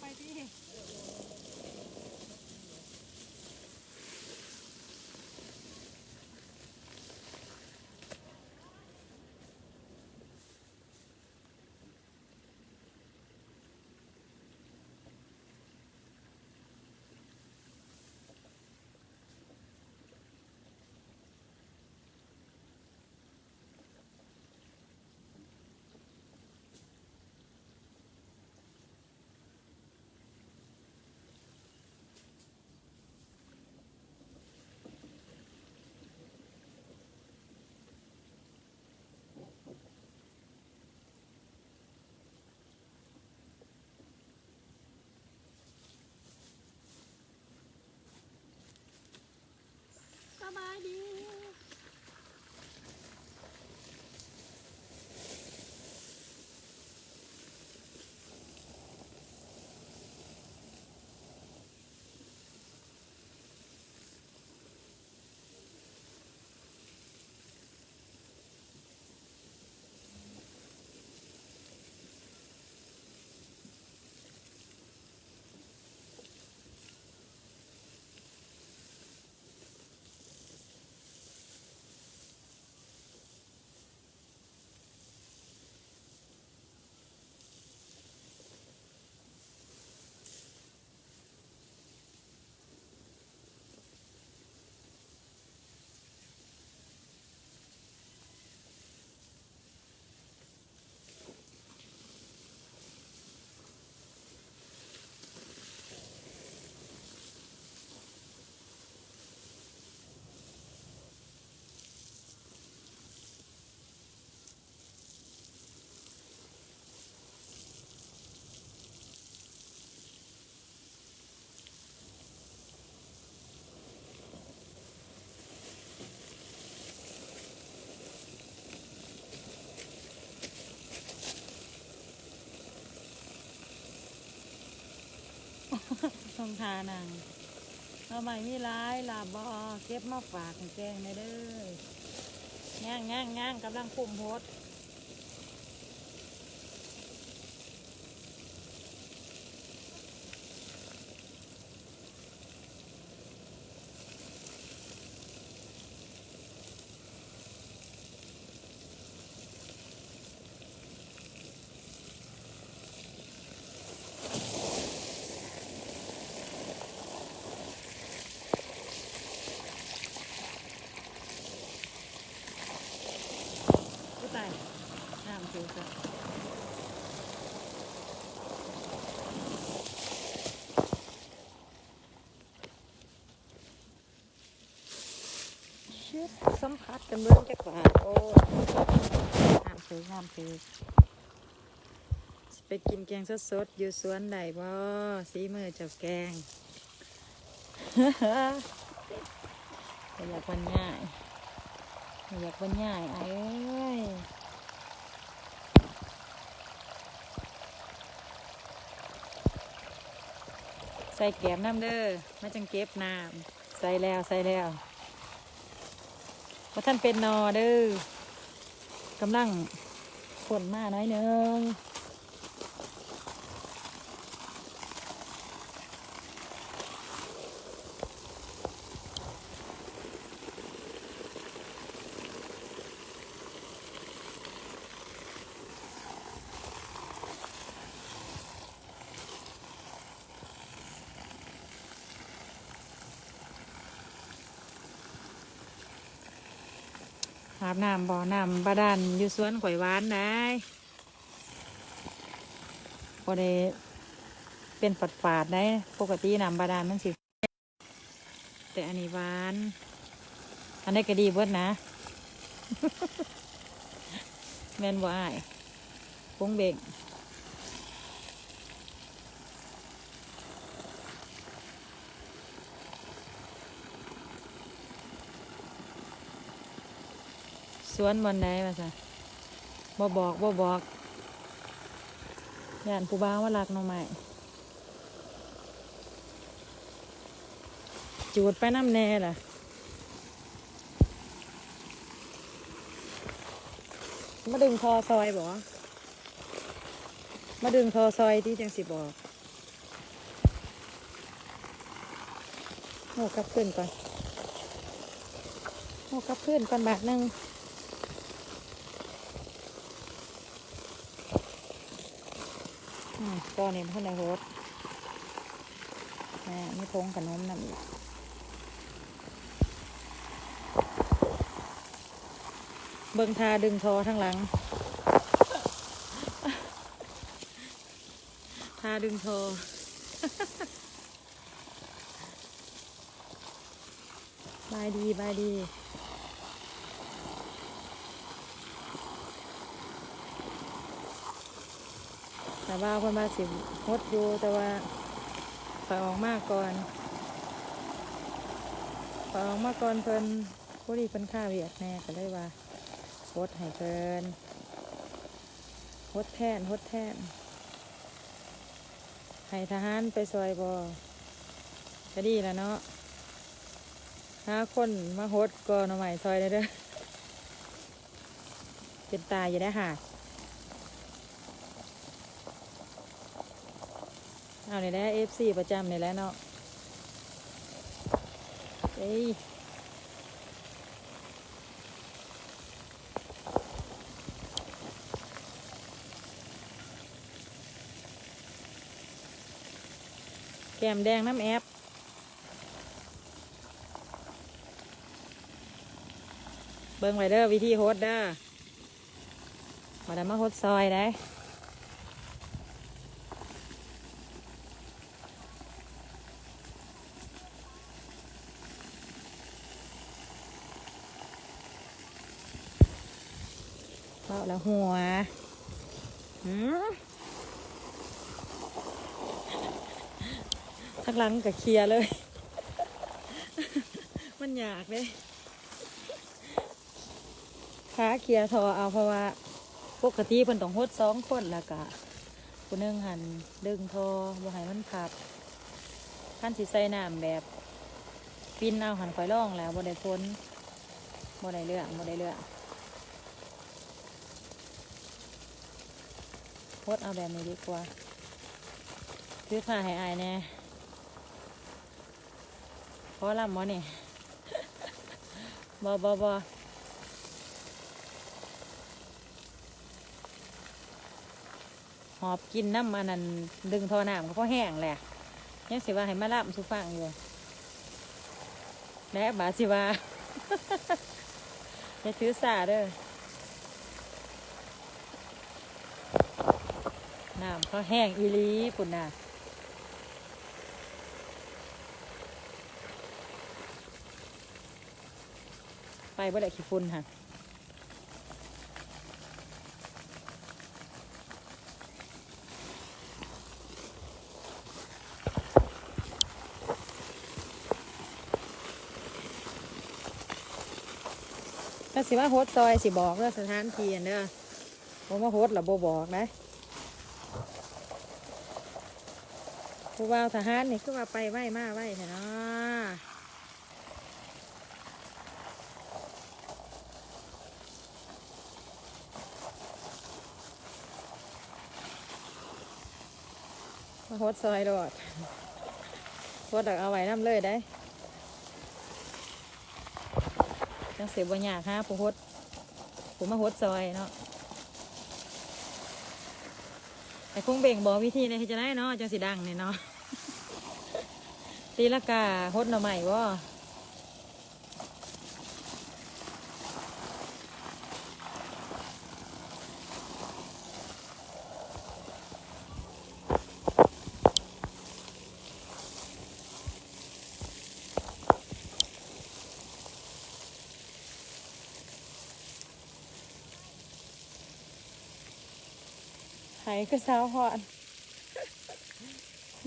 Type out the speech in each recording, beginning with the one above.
ไปสิ ทานังเอาใหม่มีร้ายลาบอเก็บมาฝากแกงในเด้อย่างย่างย่างกำลังปุ่มโพดผู้ตาย น้คือจ้ะชิดสัมผัสกันเบื้องจักว่าโอ้ยน้ำคือน้ำคือสิไปกินแกงสดๆอยู่สวนใดบ่สีมือเจ้าแกงไม่อยากบรรยายอยากบรรยายไอ้เอ้ยใส่แก้มน้ำเด้อมาจังเก็บน้ำใส่แล้วใส่แล้วว่าท่านเป็นนอเด้อกำลังฝนมาน้อยหนึง อาบน้ำบ่อน้ำบาดาลอยู่สวนข่อยหวานได้พอได้เป็นฝาดฝาดได้ ปกติน้ำบาดาลมันสิ แต่อันนี้หวาน อันนี้ก็ดีเบิดนะ แม่นบ่อายปุ้งเบ่ง วนวันใดมาซะบ่บอกบ่บอกย่านผู้บ่าว่ารักน้องใหม่จูดไปน้ำแน่ล่ะมาดึงทอซอยบ่มาดึงทอซอยที่จังสิบอกโอ้กลับขึ้นก่อนโอ้กลับขึ้นก่อนบาทหนึ่งอืม ก้อนนี้มันในโฮสแม่มีทงขนมนำอีกเบิ่งทาดึงทอทั้งหลัง ทาดึงทอบายดีบายดี แต่ว่าเพิ่นมาสิฮดอยู่แต่ว่าถอยออกมาก่อนถอยออกมาก่อนเพิ่นผู้ดีเพิ่นค่าเวียดแน่ก็เลยว่าฮดให้เพิ่นฮดแทนฮดแทนให้ทหารไปซอยบอก็ดีแล้วเนาะหาคนมาฮดก่อนเอาใหม่ซอยได้เด้อเป็นตายอยู่ได้ห่า เอาในแหล้วเอฟซีประจำในแหล้วเนาะเอ้ยแก้มแดงน้ำแอปเบิ่งไว้เด้อวิธีโฮดเด้อมาดามาโฮดซอยได้ เบาแล้ว หัวหืมทักหลังกับเคลียร์เลย มันอยากเลยขาเคลียร์ทอเอาเพราะว่า ปกติเพิ่นต้องหดสองคนแล้วก็ผู้นึงหันดึงทอบ่ให้มันขับขั้นสิใส่น้ำแบบปินเอาหันคอยล่องแล้วบ่ได้พ้นบ่ได้เรืองบ่ได้เรือง พสเอาแบบนี้ดีกว่าซื้อผ้าให้อายแน่พอลำมอนี่บอบอบอหอบกินน้ำมันนั่นดึงทอน้ำก็พอแห้งแหละยังสิว่าให้มาล่ำสุฟังอยู่ และบาสิว่า อย่าถือสาเด้อ น้ำเขาแห้งอีลีปุ่นน่ะไปบ่ได้ขี้ฝุ่นค่ะถ้าสิว่าโฮสซอยสิบอกเด้อสถานที่อันเด้อผมว่าโฮสระบบบอกนะ ผู้ว่าวทหารนี่คือว่าไปไหวมาไหวเนาะมาโฮดซอยโดดโฮดดักเอาไว้น้ำเลยได้จังเสียบยากฮะผู้โฮดผมมาโฮดซอยเนาะแต่คงเบ่งบอกวิธีในที่จะได้เนาะจังสีดังเนี่ยเนาะ ตีละกาฮดหน่อใหม่บ่ไหก็สาวหอน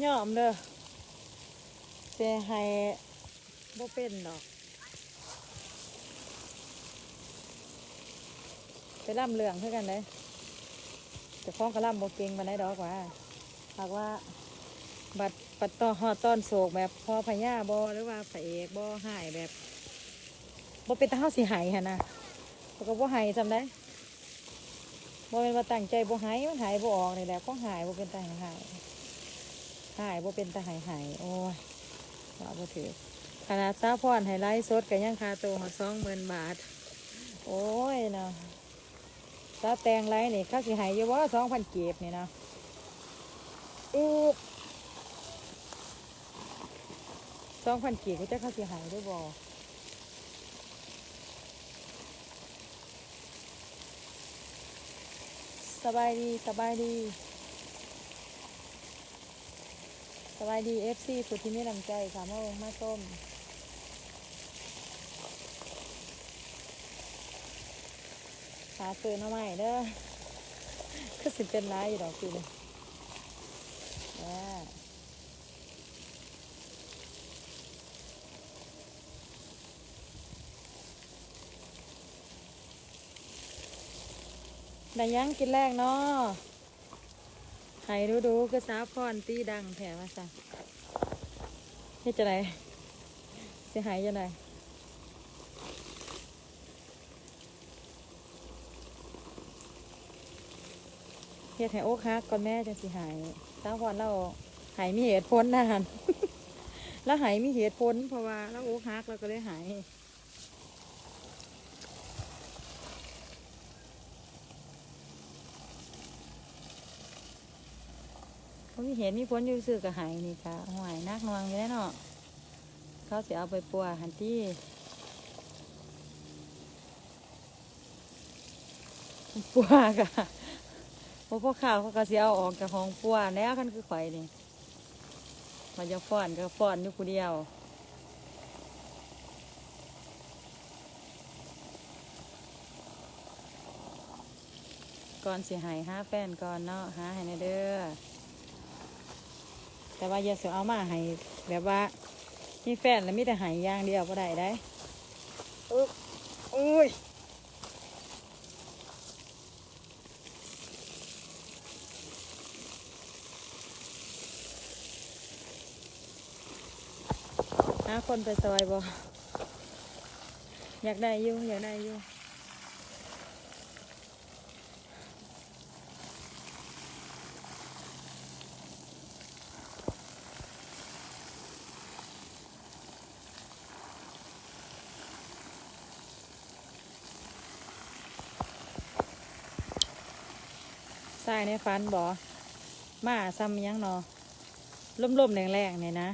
ยอมเด้อ แต่ไห้บ่เป็นดอก ไปล่ำเรืองเพื่อกันเลยจะฟ้องกระล่ำโบเก่งมาได้ดอกว่าหากว่าบัดปัดต่อหอดต้อนโศกแบบพอพญาบอหรือว่าพระเอกบอหายแบบบเป็นตาเฮาสิหายฮะนะแล้วก็บ่หายจำได้บ่เป็นว่าตั้งใจบ่หายมันหายบ่ออกนี่แหละก็หายบ่เป็นตาหายหายหายบ่เป็นตาหายหายโอ้ย ว่าบ่ถือขนาดซาพรให้ไลฟ์สดก็ยังคาโตมาสองหมื่นบาท โอ้ยเนาะซาแตงไรนี่เขาสิใหายอยู่ว่าสองพันเก็บนี่นะอูบสองพันเก็บเขาจะเขาสิใหายด้วยบ่สบายดี สบายดี ส บายดีเอฟซีสุดที่ไม่ลำใจค่ะมาองมาต้มหาซื้อหน้าใหม่เด้อก็สิเป็นร้ายอยู่ดอกคือเลยได้ยังกินแรกเนาะ ให้ดูดูๆก็สาพรตีดังแถมมาซะเฮ็ดจะไหนเสียหายจะไหนเฮ็ดให้โอ๊กฮักก่อนแม่จังสิหายตาพรเราหายมีเหตุผลนะฮันแล้วหายมีเหตุผลเพราะว่าเราโอ๊กฮักเราก็เลยหายเขา มีเหตุมีผลอยู่ซื่อกับหายนี่ค่ะหวยนักนวงอยู่แล้วเนาะเขาจะเอาไปปัวหันที่ปัวกะพราะพวกข้าวเขาก็สิเอาออกจากห้องปัวแล้วคันคือไข่นี่มันจะฟ้อนก็ฟ้อนอยู่ผู้เดียวก่อนสิใหายห้าแฟนก่อนเนาะหาให้ในเด้อ แต่ว่าอย่าเสียเอามาให้แบบว่ามีแฟนแล้วมีแต่ใหายอย่างเดียวก็ได้ได้อุ๊ยอุ้ยหาคนไปซอยบ่อยากได้อยู่อยากได้อยู่ ทรายในฟันบ่มาซ้ำยังเนาะล่มๆแรงๆเนี่ยนะ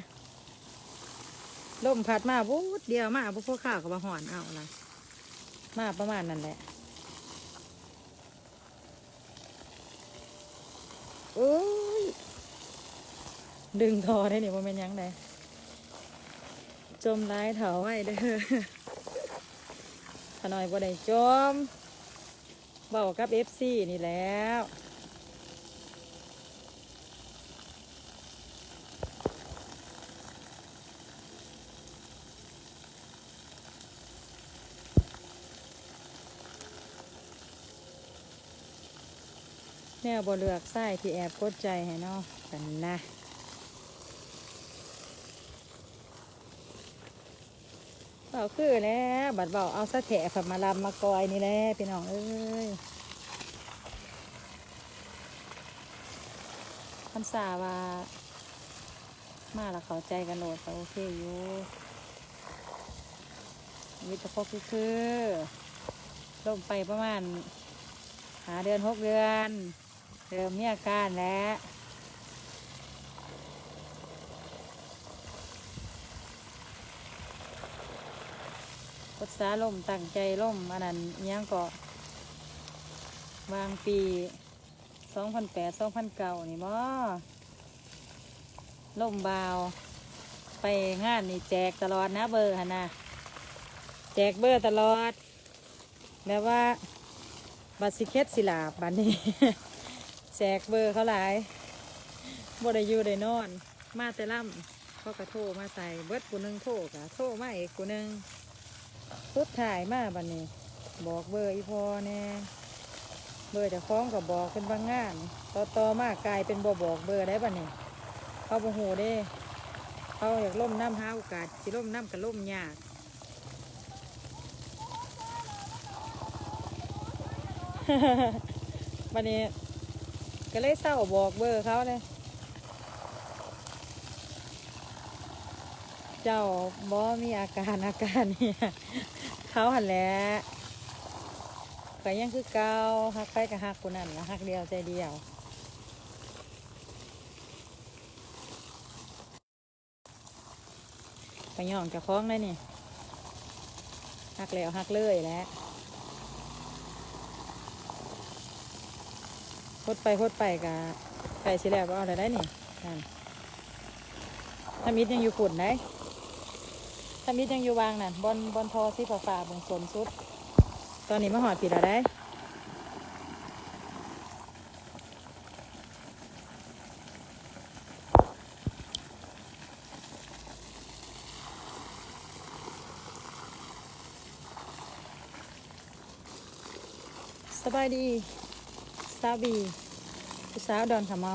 ล่มพัดมาบูดเดียวมาพวกพวกข้าวกับมาหอนเอาละมาประมาณนั้นแหละโอ้ยดึงทอได้เนี่ยว่าเป็นยังไงจมร้ายเถาไว้เด้อขน่อยบ่ได้จมบากับเอฟซีนี่แล้ว แนวบ่เลือกไส้ที่แอบกดใจให้นาะกันนะเบาคือแล้วบัดเบาเอาสะแถะผัมาลำมากอยนี่แหละพี่น้องเอ้ยคำสาว่า มาแล้วเขาใจกันโหลดโอเคอยู่วิตาพกคือคือลงไปประมาณหาเดือนหกเดือน เริ่มมีอาการแล้วกดสาล่มตั้งใจล่มอันนั้นอิหยังก็วางปีสองพันแปดสองพันเก้านี่บ่ล่มบาว ไปงานนี่แจกตลอดนะเบอร์ฮะนะแจกเบอร์ตลอดแบบว่าบัตรสิเคสสิลาบบัดนี้ แจกเบอร์เขาหลายบ่ได้อยู่ได้นอน มาแต่ล่ำเขาก็โทรมาใส่เบิดกูนึงโทรกะโทรมาอีกกูนึงสุดถ่ายมาบัดนี้ บอกเบอร์อีพอแน่เบอร์จะคล้องกับบอกเป็นบางงาน ต่อต่อมากกลายเป็นบ่บอกเบอร์ได้ป่ะเนี่ยเขาโมโหเด้ เขาอยากล่มน้ำหาโอกาสสิล่มน้ำกับล่มยากวันนี้ ก็เลยเศร้าบอกเบอร์เขาเลยเจ้าบ่มีอาการอาการเนี่ยเขาหันแหล้วก็ยังคือเกาฮักไปกับฮักคนนั้นละฮักเดียวใจเดียวไปย่องจะคล้องได้นี่ฮักแล้วฮักเลยแล้ว พดไปพดไปกะไก่สิแล้วเอาอะไรได้นี่นั่นถ้ามิดยังอยู่ฝุ่นได้ถ้ามิดยังอยู่วางนั่นบอลบอลทอสีฟ้าฟ้าบงสนสุด ตอนนี้มาหอดผิดอะไรได้สบายดี สาวบีผู้สาวดอนขะเมา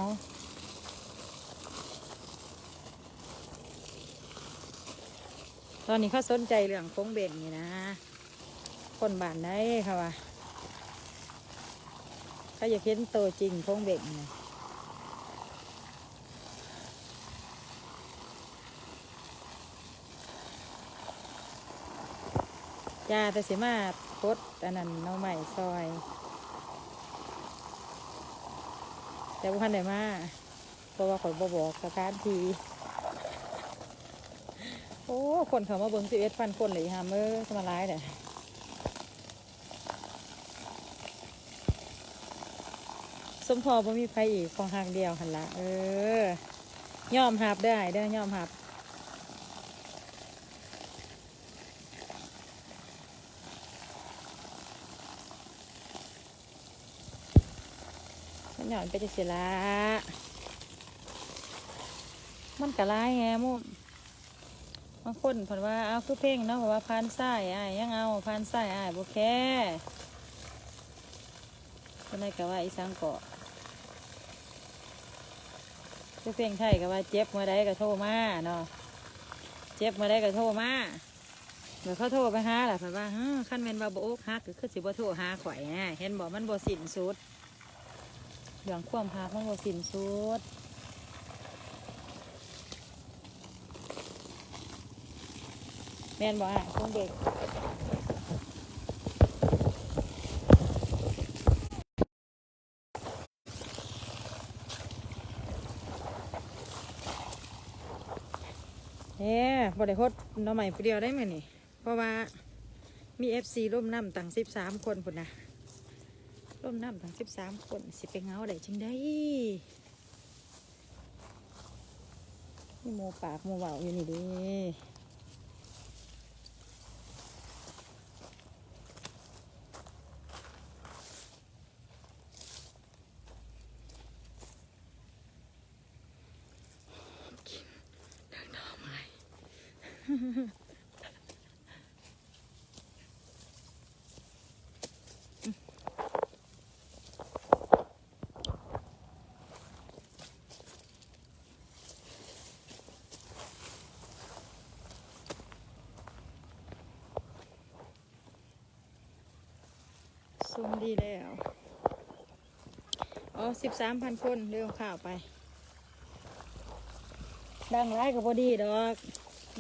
ตอนนี้เขาสนใจเรื่องโค้งเบ่งนี่นะ คนบ้านได้ค่ะว่าเขาอยากเห็นตัวจริงโค้งเบ่งนะยาแต่สิมาพดอันนั้นหน้องใหม่ซอย แต่บุคันไหนมาเพราะว่าข่อยบบอกสถานทีโอ้คนเขามาเบิ้งสิเอ็ดพันคนเลยฮะเมื่อสมาร้ายเนี่ยสมพอบ่มีใครอีกของหางเดียวหันละเออย่อมหับได้เด้ย่อมหับ มันหย่อนไปจะเสียละมันกะไรไงมุมบางคนเพิ่นว่าเอาคือเพ่งเนาะเพราะว่าพานไส้อ้ายยังเอาพานไส้อ้ายบ่แค่คนไหนกะว่าอีสังเกาะคือเพ่งไทยกะว่าเจ็บเมื่อใดก็โทมาเนาะเจ็บเมื่อใดก็โทมาเดี๋ยวเขาโทรไปหาแหละเพิ่นว่าขั้นแม่นว่าบ่อกหักก็คือสิบ่โทรหาข่อยนะเห็นบอกมันบ่สินสุด เหลืองความพาของเราสินสุดแมนบอกอะคงเด็กเอ๊บริโภคน้องใหม่ผู้เดียวได้ไหมนี่ เพราะว่ามีเอฟซีร่วมน้ำตั้งสิบสามคนพุ่นนะ ร่วมน้ำทั้งสิบสามคนสิไปเงาได้จังได้นี่โมปากโมเบาอยู่นี่ดิ ซุ่มดีแล้ว อ๋อสิบสามพันคนเรื่องข่าวไป ดังร้ายกับบอดีดอก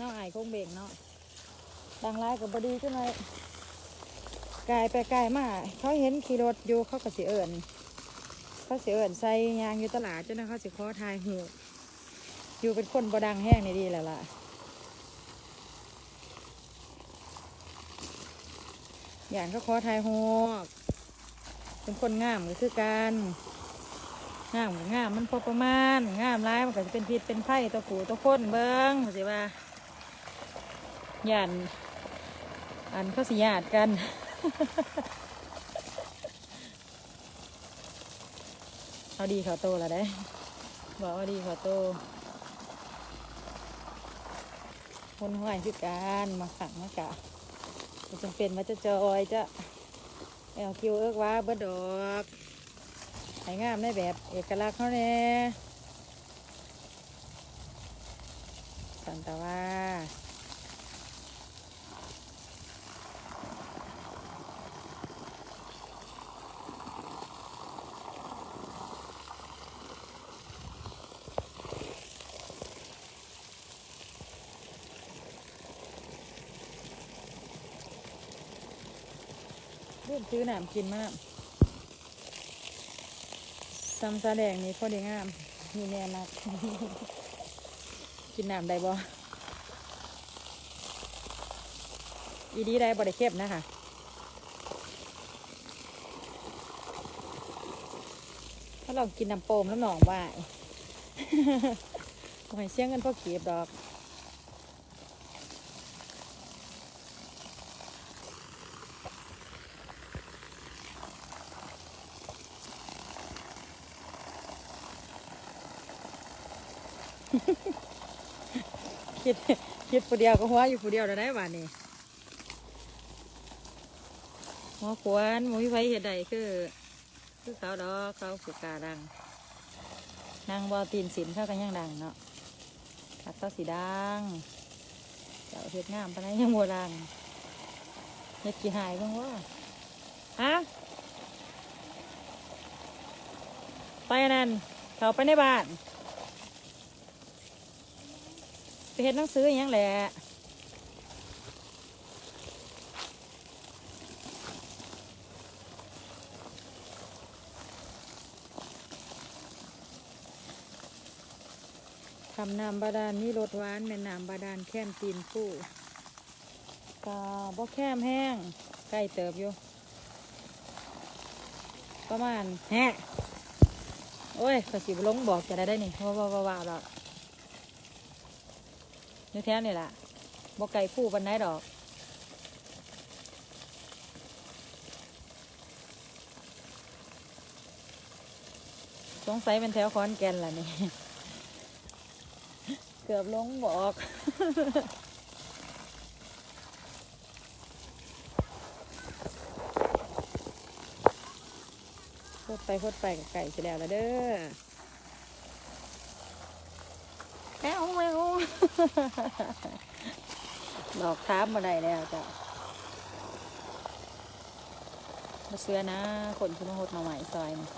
น้องไอ้ายคงเบ่งเนาะดังร้ายกับบอดีจังเลยกายไปกายมาเขาเห็นขี่รถอยู่เขาก็สิเอิญเขาสิเอิญใส่ยางอยู่ตลาดจนนะเขาสิขอทายหูอยู่เป็นคนบดังแห้งนี่ดีแล้วล่ะอย่างเขาขอทายหก เป็นคนงามก็คือกันงามกับงามมันพอประมาณงามร้ายมันก็จะเป็นพิษเป็นไผ่ตัวผูตัวคนเบิ้งเข้าใจว่าหยานอันเขาสิญาติกันเอาดีเขาโตแล้วได้บอกว่าดีเขาโตคนห้อยคือการมาขังมากะจำเป็นว่าจะจอยจะ เอาคิวเอิกว่าเบิดดอกไหงามในแบบเอกลักษณ์เขาแน่สันตะว่า ซื้อหนามกินมากซ้ำซาแดงนี่พอดีงาม มีแน่นัก กินหนามได้บ่อีดีได้บ่ได้เข้มนะคะถ้าเรากินน้ำโปมน้ำหนองว่าหอยเชี่ยงเงินพ่อเก็บดอก คิดคิดผู้เดียวก็หัวอยู่ผู้เดียวแล้วได้บ้านนี้หัวขวานหมูพิไฟเห็ดใดคือ คือเขาดอกเขาผูกกาดังนางบอตีนสินเข้ากันยังดังเนาะหักเต้าสีดังเจ้าเห็ดงามปานนั้นยังบัวดังเห็ดกี่หายบ้างวะฮะไปนนั่นเขาไปในบ้าน ไปเห็นหนังสืออย่างแหละทำน้ำบาดาลนี่รสหวานแม่น้ำบาดาลแค้มตีนผู้ก็บ่แค้มแห้งใกล้เติบอยู่ ประมาณแฮะโอ้ยขสิบลงบอกจะได้ได้นี่ว่าว่าว่าว่าหรอก อยู่แถวนี่แหละบกไก่ผู้บันไดดอก สงสัยเป็นแถวคอนแกนล่ะนี่ เกือบลงบอกพดไปพดไปกับไก่ไปแล้วละเด้อแมวแมว ดอกท้ามมาได้แล้วจ้ะมาเสื้อนะ คนชุมหดมาใหม่ซอยนะ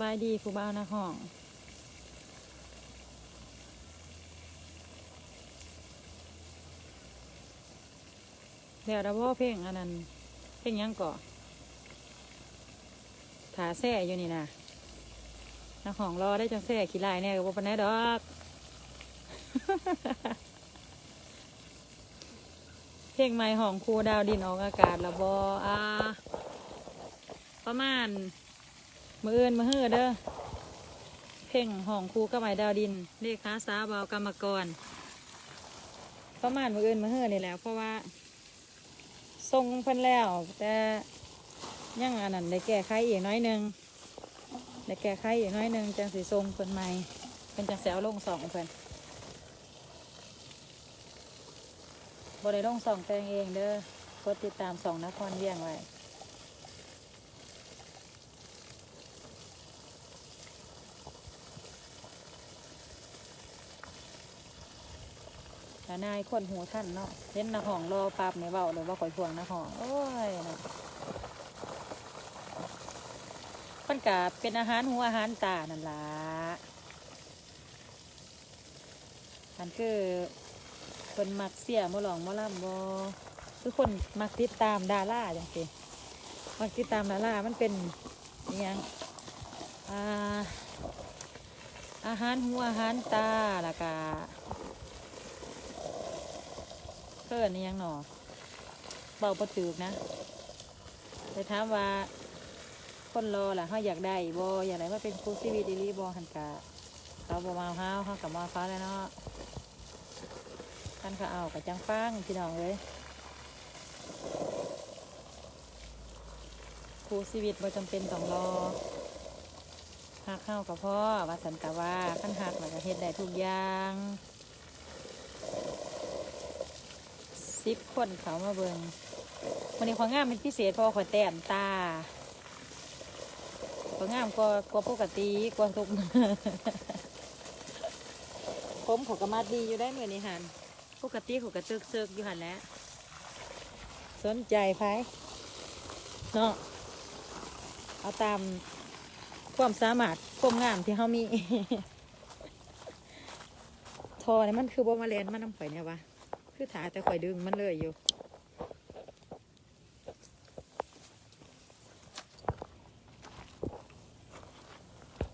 บายดีครูบ้าวนะห้องเดี๋ยวเราพ่อเพลงอันนั้น เพลงยังก่อถาแซ่อยู่นี่นะนักห้องรอได้จังแซ่ขี้ลายแน่กับปานไหนดอกเพลงใหม่ของครูดาวดินออกอากาศแล้วบออาประมาณ มืออื่นมือฮือเด้อเพ่งห้องครูกับไม้ดาวดินเลขาสาบาวกรรมกร ประมาณมืออื่นมือฮือนี่แหละเพราะว่าทรงเพิ่นแล้ว แต่ยังอันนั้นได้แก้ไขอีกน้อยนึงได้แก้ไขอีกน้อยนึงจังสีทรงเพิ่นใหม่เพิ่นจังแสวลงสองเพิ่นบ่ได้ลงสองแต่งเองเด้อกดติดตามสองนครเลี้ยงไว้ แต่นายคนหูท่านเนาะเล่นนะห้องรอปับในเบาเลยว่าข่อยพวงนะห้องโอ้ยนะมันกะเป็นอาหารหัวอาหารตานั่นละอันคือคนมักเสียมหลองมะล่ำบอคือคนมักติดตามดาราจังสิมักติดตามดารามันเป็นอิหยังอ่าอาหารหัวอาหารตาล้วก็ เพื่อนี่ยังหนอเบาประตืกนะแต่ถามว่า คนรอล่ะเขาอยากได้บ่อยากได้ว่าเป็นครูซีวีดีลีบ่หันกะเขาบ่มาเฮาเขากับมาฟ้าแล้วเนาะท่านเขาเอากับจังฟังพี่น้องเลยครูชีวิตบ่จำเป็นต้องรอหักเข้ากับพ่อว่าสันกะว่าขั้นหักแล้วก็เฮ็ดได้ทุกอย่าง สิบคนเขามาเบิงวันนี้ความงามเป็นพิเศษเพราะว่าขอยแต้มตาก็งามกว่ากว่าปกติกว่าทุกผมขอกระมาดดีอยู่ได้เหมือนนี่หันปกติขากระตึกเซึกอยู่หันแล้ว สนใจไผเนาะเอาตามความสามารถความงามที่เขามี ทอเนี่ยมันคือบ่มาเลนมันน้ำข่อยเนี่ยวะ คือถาแต่ข่อยดึงมันเลยอยู่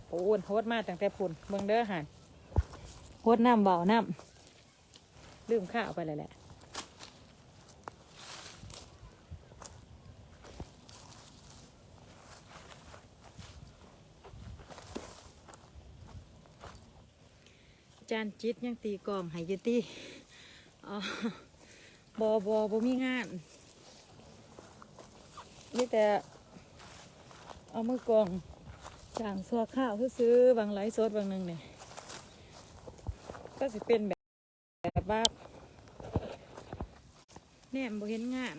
โอ้นโฮดมาตั้งแต่พุ่นเมืองเด้อหันโฮดน้ำเบาน้ำลืมข้าวไปเลยแหละจานจิตยังตีกองหายยตี อ๋อบอบอมีงานนี่แต่ เอามือกลองจางซัวข้าวซื้อบางไลฟ์สดบางหนึ่งเนี่ยก็สิเป็นแบบแบบว่าแนมบ่เห็นงาน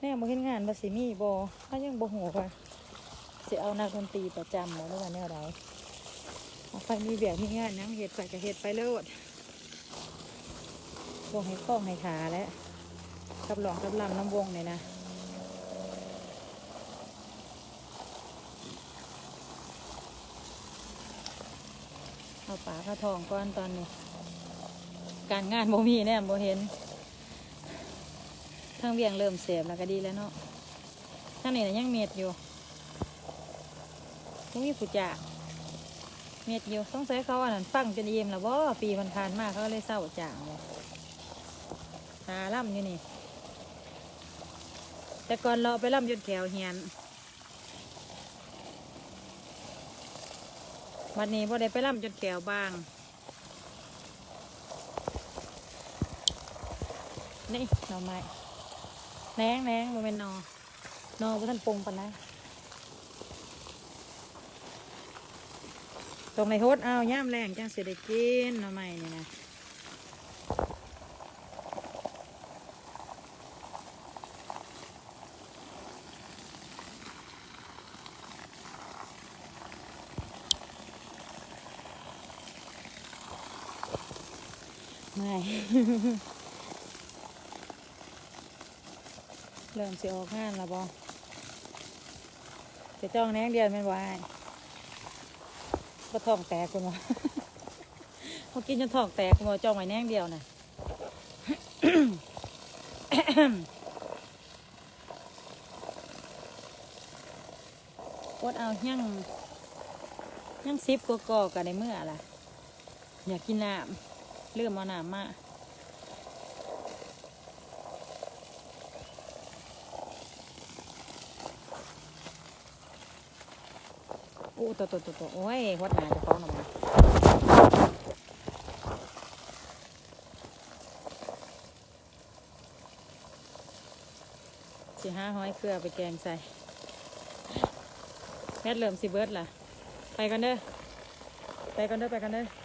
แนมบ่เห็นงานว่าสิมีบ่ถ้ายังบ่หัวว่าสิเอานักดนตรีประจำหมอหรือว่าแนวใดเอาไปมีแบบมีงานหยังเห็ดไปก็เห็ดไปเลิศ วงให้ข้องให้ขาและกับหลองกับลำน้ำวงเนี่ยนะเอาปลาข้าทองก้อนตอนนี้ การงานโมมีแน่โมเห็นทางเวียงเริ่มเสียบแล้วก็ดีแล้วเนาะทางนี้นะยังเม็ดอยู่ยังมีผู้จ่าเม็ดอยู่ต้องใช้เขาอันนั้นฟังจนเอี่ยมแล้วว่าปีมันผ่านมากเขาก็เลยเศร้าจางเลยาล่ำอยู่นี่ แต่ก่อนเราไปล่ำจนแขวเหียนวันนี้พอได้ไปล่ำจนแขวบ้างนี่หน่อไม้แนงแนงมันเป็นนอนอบ่ท่านปงปานนะตรงในโฮดเอาย่ามแรงจังเสได็กินหน่อไม้นี่นะไม่ เริ่มสิออกงานล้วบอจะจ้องแนงเดียวแม่นวายก็ท้องแตกคุณวะเขากินจนท้องแตกคุณวะจ้องไว้แนงเดียวนะอดเอายังยังซิบกกอกันในเมื่อล่ะ อยากกินน้ำเลื่อมเอาน้ำมา อ้ตัวตัวตัวตัวโอ้ยวัดหนาจะฟ้องหน่อยสิห้าห้อยเกลือไปแกงใส่แม่เริ่มสิเบิร์ดล่ะ ไปกันเด้อ ไปกันเด้อ ไปกันเด้อ